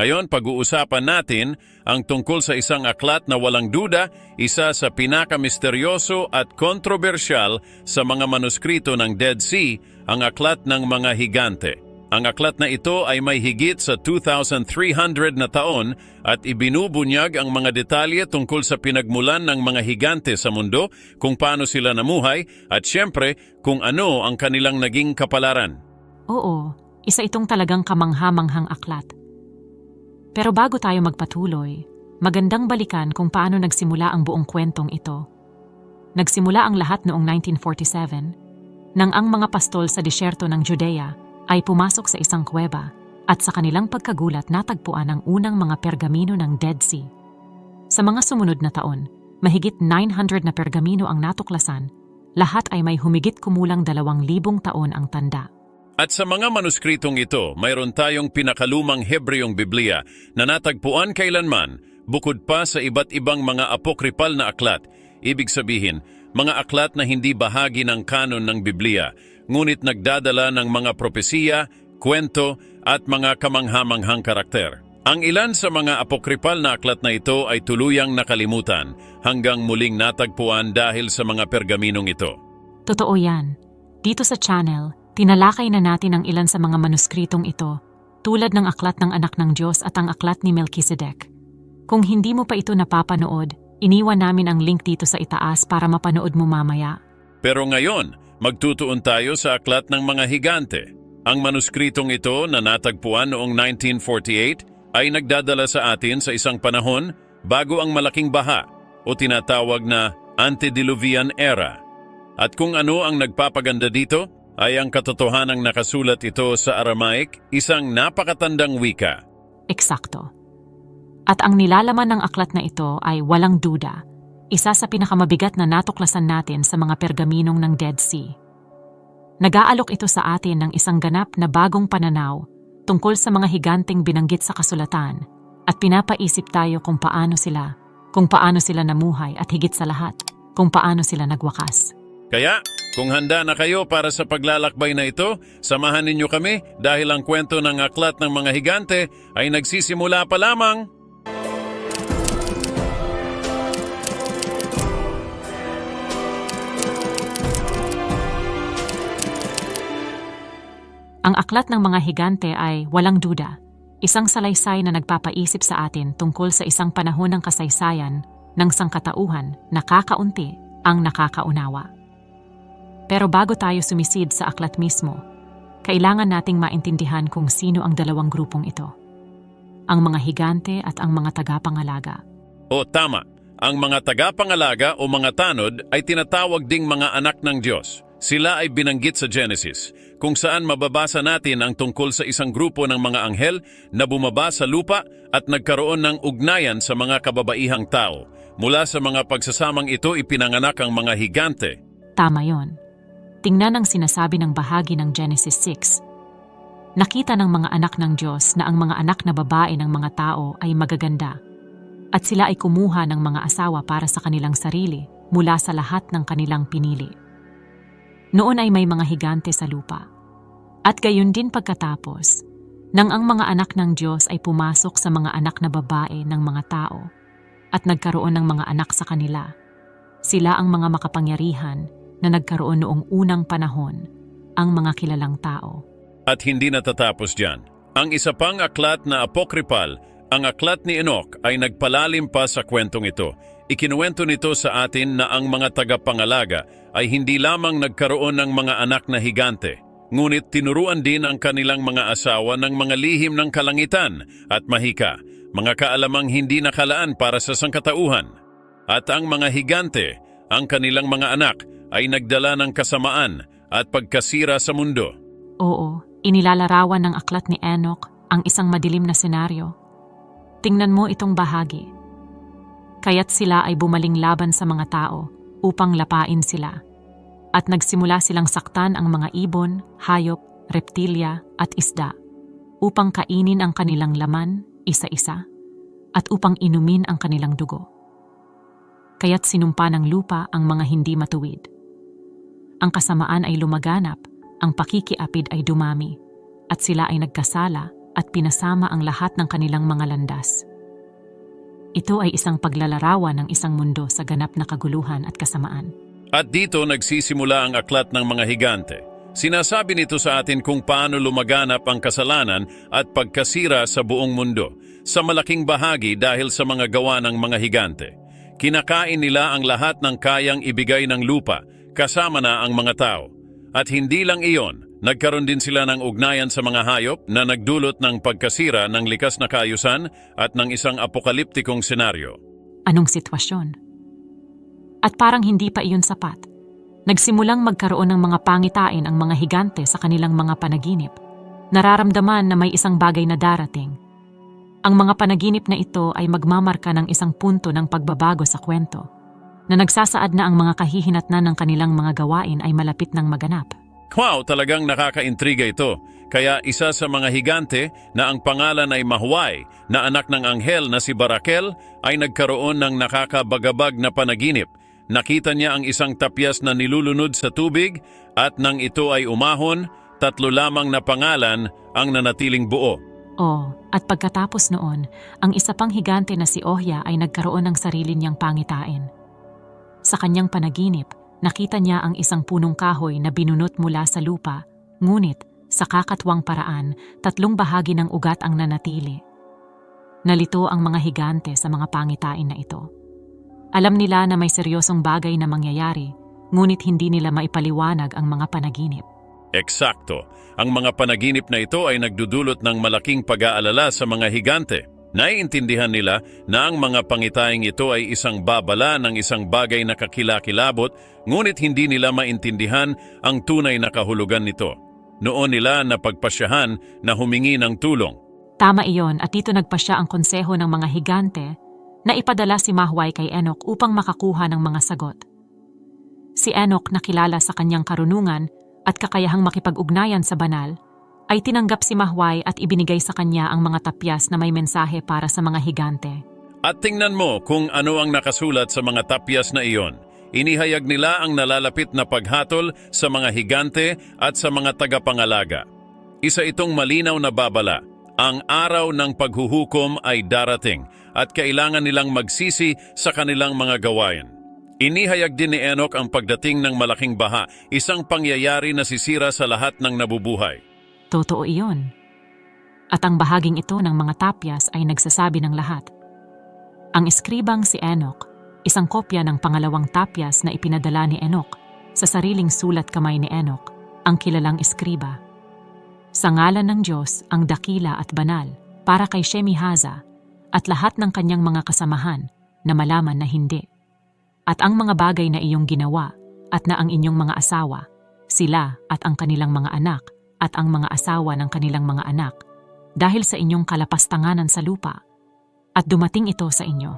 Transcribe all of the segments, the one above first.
Ngayon, pag-uusapan natin ang tungkol sa isang aklat na walang duda, isa sa pinakamisteryoso at kontrobersyal sa mga manuskrito ng Dead Sea, ang aklat ng mga higante. Ang aklat na ito ay may higit sa 2,300 na taon at ibinubunyag ang mga detalye tungkol sa pinagmulan ng mga higante sa mundo, kung paano sila namuhay, at syempre kung ano ang kanilang naging kapalaran. Oo, isa itong talagang kamanghamanghang aklat. Pero bago tayo magpatuloy, magandang balikan kung paano nagsimula ang buong kwentong ito. Nagsimula ang lahat noong 1947, nang ang mga pastol sa disyerto ng Judea ay pumasok sa isang kuweba at sa kanilang pagkagulat natagpuan ang unang mga pergamino ng Dead Sea. Sa mga sumunod na taon, mahigit 900 na pergamino ang natuklasan, lahat ay may humigit kumulang dalawang libong taon ang tanda. At sa mga manuskritong ito, mayroon tayong pinakalumang Hebreong Biblia na natagpuan kailanman bukod pa sa iba't ibang mga apokripal na aklat. Ibig sabihin, mga aklat na hindi bahagi ng kanon ng Biblia, ngunit nagdadala ng mga propesiya, kwento at mga kamanghamanghang karakter. Ang ilan sa mga apokripal na aklat na ito ay tuluyang nakalimutan hanggang muling natagpuan dahil sa mga pergaminong ito. Totoo yan. Dito sa channel, tinalakay na natin ang ilan sa mga manuskritong ito, tulad ng Aklat ng Anak ng Diyos at ang Aklat ni Melchizedek. Kung hindi mo pa ito napapanood, iniwan namin ang link dito sa itaas para mapanood mo mamaya. Pero ngayon, magtutuon tayo sa aklat ng mga higante. Ang manuskritong ito na natagpuan noong 1948 ay nagdadala sa atin sa isang panahon bago ang malaking baha o tinatawag na antediluvian era. At kung ano ang nagpapaganda dito ay ang katotohanang nakasulat ito sa Aramaic, isang napakatandang wika. Eksakto. At ang nilalaman ng aklat na ito ay walang duda, isa sa pinakamabigat na natuklasan natin sa mga pergaminong ng Dead Sea. Nag-aalok ito sa atin ng isang ganap na bagong pananaw tungkol sa mga higanteng binanggit sa kasulatan at pinapaisip tayo kung paano sila, kung paano sila namuhay at higit sa lahat, kung paano sila nagwakas. Kaya, kung handa na kayo para sa paglalakbay na ito, samahan ninyo kami dahil ang kwento ng aklat ng mga higante ay nagsisimula pa lamang. Ang aklat ng mga higante ay walang duda, isang salaysay na nagpapaisip sa atin tungkol sa isang panahon ng kasaysayan ng sangkatauhan na kakaunti ang nakakaunawa. Pero bago tayo sumisid sa aklat mismo, kailangan nating maintindihan kung sino ang dalawang grupong ito. Ang mga higante at ang mga tagapangalaga. O tama, ang mga tagapangalaga o mga tanod ay tinatawag ding mga anak ng Diyos. Sila ay binanggit sa Genesis, kung saan mababasa natin ang tungkol sa isang grupo ng mga anghel na bumaba sa lupa at nagkaroon ng ugnayan sa mga kababaihang tao. Mula sa mga pagsasamang ito ipinanganak ang mga higante. Tama yon. Tingnan ang sinasabi ng bahagi ng Genesis 6. Nakita ng mga anak ng Diyos na ang mga anak na babae ng mga tao ay magaganda at sila ay kumuha ng mga asawa para sa kanilang sarili mula sa lahat ng kanilang pinili. Noon ay may mga higante sa lupa. At gayon din pagkatapos, nang ang mga anak ng Diyos ay pumasok sa mga anak na babae ng mga tao at nagkaroon ng mga anak sa kanila. Sila ang mga makapangyarihan na nagkaroon noong unang panahon, ang mga kilalang tao. At hindi natatapos dyan. Ang isa pang aklat na apokripal, ang aklat ni Enoch ay nagpalalim pa sa kwentong ito. Ikinuwento nito sa atin na ang mga tagapangalaga ay hindi lamang nagkaroon ng mga anak na higante, ngunit tinuruan din ang kanilang mga asawa ng mga lihim ng kalangitan at mahika, mga kaalamang hindi nakalaan para sa sangkatauhan. At ang mga higante, ang kanilang mga anak, ay nagdala ng kasamaan at pagkasira sa mundo. Oo, inilalarawan ng aklat ni Enoch ang isang madilim na senaryo. Tingnan mo itong bahagi. Kaya't sila ay bumaling laban sa mga tao upang lapain sila. At nagsimula silang saktan ang mga ibon, hayop, reptilya at isda upang kainin ang kanilang laman isa-isa at upang inumin ang kanilang dugo. Kaya't sinumpa ng lupa ang mga hindi matuwid. Ang kasamaan ay lumaganap, ang pakikiapid ay dumami, at sila ay nagkasala at pinasama ang lahat ng kanilang mga landas. Ito ay isang paglalarawan ng isang mundo sa ganap na kaguluhan at kasamaan. At dito nagsisimula ang aklat ng mga higante. Sinasabi nito sa atin kung paano lumaganap ang kasalanan at pagkasira sa buong mundo, sa malaking bahagi dahil sa mga gawa ng mga higante. Kinakain nila ang lahat ng kayang ibigay ng lupa, kasama na ang mga tao. At hindi lang iyon, nagkaroon din sila ng ugnayan sa mga hayop na nagdulot ng pagkasira ng likas na kaayusan at ng isang apokaliptikong senaryo. Anong sitwasyon? At parang hindi pa iyon sapat. Nagsimulang magkaroon ng mga pangitain ang mga higante sa kanilang mga panaginip. Nararamdaman na may isang bagay na darating. Ang mga panaginip na ito ay magmamarka ng isang punto ng pagbabago sa kwento, na nagsasaad na ang mga kahihinatnan ng kanilang mga gawain ay malapit ng maganap. Wow, talagang nakakaintriga ito. Kaya isa sa mga higante na ang pangalan ay Mahuway na anak ng anghel na si Barakel ay nagkaroon ng nakakabagabag na panaginip. Nakita niya ang isang tapyas na nilulunod sa tubig at nang ito ay umahon, tatlo lamang na pangalan ang nanatiling buo. Oh, at pagkatapos noon, ang isa pang higante na si Ohya ay nagkaroon ng sarili niyang pangitain. Sa kanyang panaginip, nakita niya ang isang punong kahoy na binunot mula sa lupa, ngunit sa kakatwang paraan, tatlong bahagi ng ugat ang nanatili. Nalito ang mga higante sa mga pangitain na ito. Alam nila na may seryosong bagay na mangyayari, ngunit hindi nila maipaliwanag ang mga panaginip. Eksakto. Ang mga panaginip na ito ay nagdudulot ng malaking pag-aalala sa mga higante. Naiintindihan nila na ang mga pangitayang ito ay isang babala ng isang bagay na kakilakilabot, ngunit hindi nila maintindihan ang tunay na kahulugan nito. Noon nila napagpasyahan na humingi ng tulong. Tama iyon at dito nagpa siya ang konseho ng mga higante na ipadala si Mahway kay Enoch upang makakuha ng mga sagot. Si Enoch na kilala sa kanyang karunungan at kakayahang makipag-ugnayan sa banal, ay tinanggap si Mahway at ibinigay sa kanya ang mga tapyas na may mensahe para sa mga higante. At tingnan mo kung ano ang nakasulat sa mga tapyas na iyon. Inihayag nila ang nalalapit na paghatol sa mga higante at sa mga tagapangalaga. Isa itong malinaw na babala. Ang araw ng paghuhukom ay darating at kailangan nilang magsisi sa kanilang mga gawain. Inihayag din ni Enoch ang pagdating ng malaking baha, isang pangyayari na sisira sa lahat ng nabubuhay. Totoo iyon. At ang bahaging ito ng mga tapyas ay nagsasabi ng lahat. Ang eskribang si Enoch, isang kopya ng pangalawang tapyas na ipinadala ni Enoch sa sariling sulat kamay ni Enoch, ang kilalang eskriba. Sa ngalan ng Diyos ang dakila at banal para kay Shemihaza at lahat ng kanyang mga kasamahan na malaman na hindi. At ang mga bagay na iyong ginawa at na ang inyong mga asawa, sila at ang kanilang mga anak at ang mga asawa ng kanilang mga anak dahil sa inyong kalapastanganan sa lupa at dumating ito sa inyo.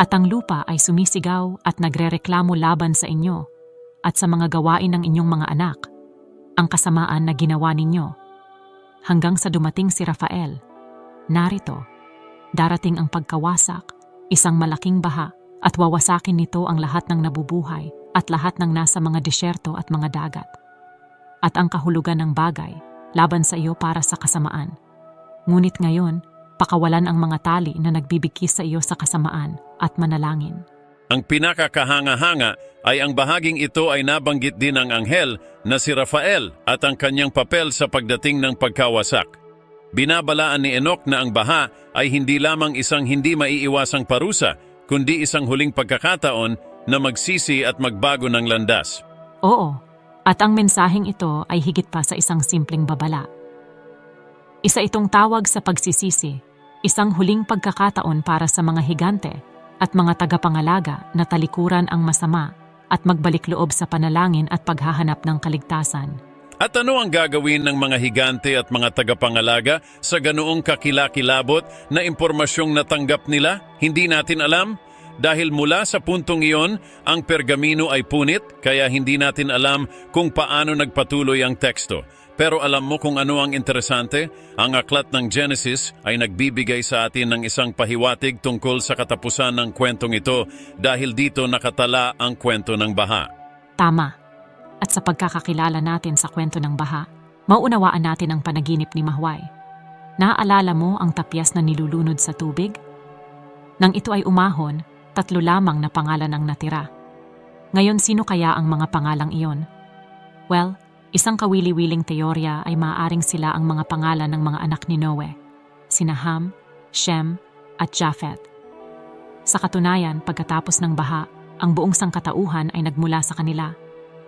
At ang lupa ay sumisigaw at nagrereklamo laban sa inyo at sa mga gawain ng inyong mga anak, ang kasamaan na ginawa ninyo. Hanggang sa dumating si Rafael, narito, darating ang pagkawasak, isang malaking baha at wawasakin nito ang lahat ng nabubuhay at lahat ng nasa mga disyerto at mga dagat. At ang kahulugan ng bagay, laban sa iyo para sa kasamaan. Ngunit ngayon, pakawalan ang mga tali na nagbibigkis sa iyo sa kasamaan at manalangin. Ang pinakakahanga-hanga ay ang bahaging ito ay nabanggit din ng anghel na si Rafael at ang kanyang papel sa pagdating ng pagkawasak. Binabalaan ni Enoch na ang baha ay hindi lamang isang hindi maiiwasang parusa, kundi isang huling pagkakataon na magsisi at magbago ng landas. Oo, at ang mensaheng ito ay higit pa sa isang simpleng babala. Isa itong tawag sa pagsisisi, isang huling pagkakataon para sa mga higante at mga tagapangalaga na talikuran ang masama at magbalik loob sa panalangin at paghahanap ng kaligtasan. At ano ang gagawin ng mga higante at mga tagapangalaga sa ganoong kakilakilabot na impormasyong natanggap nila? Hindi natin alam? Dahil mula sa puntong iyon, ang pergamino ay punit, kaya hindi natin alam kung paano nagpatuloy ang teksto. Pero alam mo kung ano ang interesante? Ang aklat ng Genesis ay nagbibigay sa atin ng isang pahiwatig tungkol sa katapusan ng kwentong ito dahil dito nakatala ang kwento ng baha. Tama. At sa pagkakakilala natin sa kwento ng baha, mauunawaan natin ang panaginip ni Mahway. Naaalala mo ang tapyas na nilulunod sa tubig? Nang ito ay umahon, tatlo lamang na pangalan ang natira. Ngayon sino kaya ang mga pangalang iyon? Well, isang kawili-wiling teorya ay maaaring sila ang mga pangalan ng mga anak ni Noe, sina Ham, Shem, at Japhet. Sa katunayan, pagkatapos ng baha, ang buong sangkatauhan ay nagmula sa kanila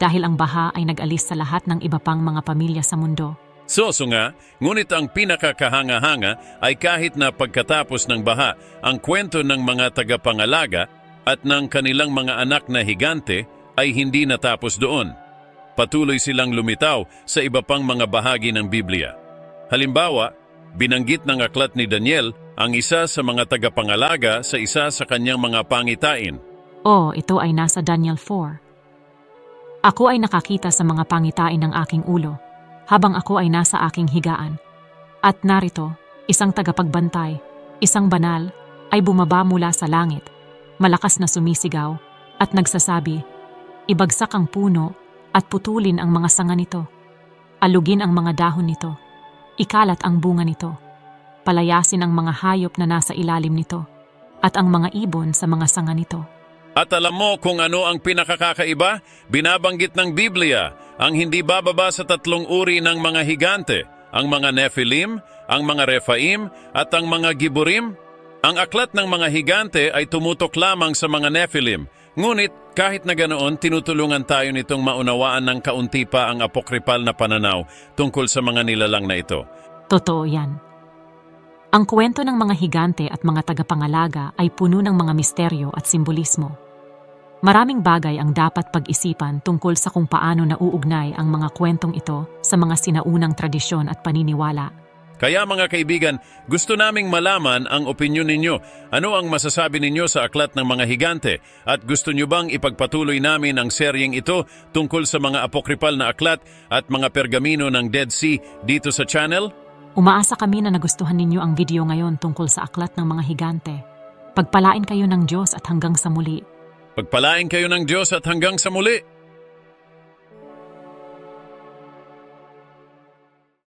dahil ang baha ay nag-alis sa lahat ng iba pang mga pamilya sa mundo. Soso nga, ngunit ang pinakakahanga-hanga ay kahit na pagkatapos ng baha, ang kwento ng mga tagapangalaga at ng kanilang mga anak na higante ay hindi natapos doon. Patuloy silang lumitaw sa iba pang mga bahagi ng Biblia. Halimbawa, binanggit ng aklat ni Daniel ang isa sa mga tagapangalaga sa isa sa kanyang mga pangitain. Oh, ito ay nasa Daniel 4. Ako ay nakakita sa mga pangitain ng aking ulo habang ako ay nasa aking higaan. At narito, isang tagapagbantay, isang banal, ay bumaba mula sa langit, malakas na sumisigaw, at nagsasabi, Ibagsak ang puno at putulin ang mga sanga nito. Alugin ang mga dahon nito. Ikalat ang bunga nito. Palayasin ang mga hayop na nasa ilalim nito. At ang mga ibon sa mga sanga nito. At alam mo kung ano ang pinakakakaiba? Binabanggit ng Biblia ang hindi bababa sa tatlong uri ng mga higante, ang mga Nephilim, ang mga Rephaim, at ang mga Giburim. Ang aklat ng mga higante ay tumutok lamang sa mga Nephilim, ngunit kahit na ganoon, tinutulungan tayo nitong maunawaan ng kaunti pa ang apokripal na pananaw tungkol sa mga nilalang na ito. Totoo yan. Ang kwento ng mga higante at mga tagapangalaga ay puno ng mga misteryo at simbolismo. Maraming bagay ang dapat pag-isipan tungkol sa kung paano nauugnay ang mga kwentong ito sa mga sinaunang tradisyon at paniniwala. Kaya mga kaibigan, gusto naming malaman ang opinyon ninyo. Ano ang masasabi ninyo sa aklat ng mga higante? At gusto nyo bang ipagpatuloy namin ang seryeng ito tungkol sa mga apokripal na aklat at mga pergamino ng Dead Sea dito sa channel? Umaasa kami na nagustuhan ninyo ang video ngayon tungkol sa aklat ng mga higante. Pagpalain kayo ng Diyos at hanggang sa muli. Pagpalain kayo ng Diyos at hanggang sa muli!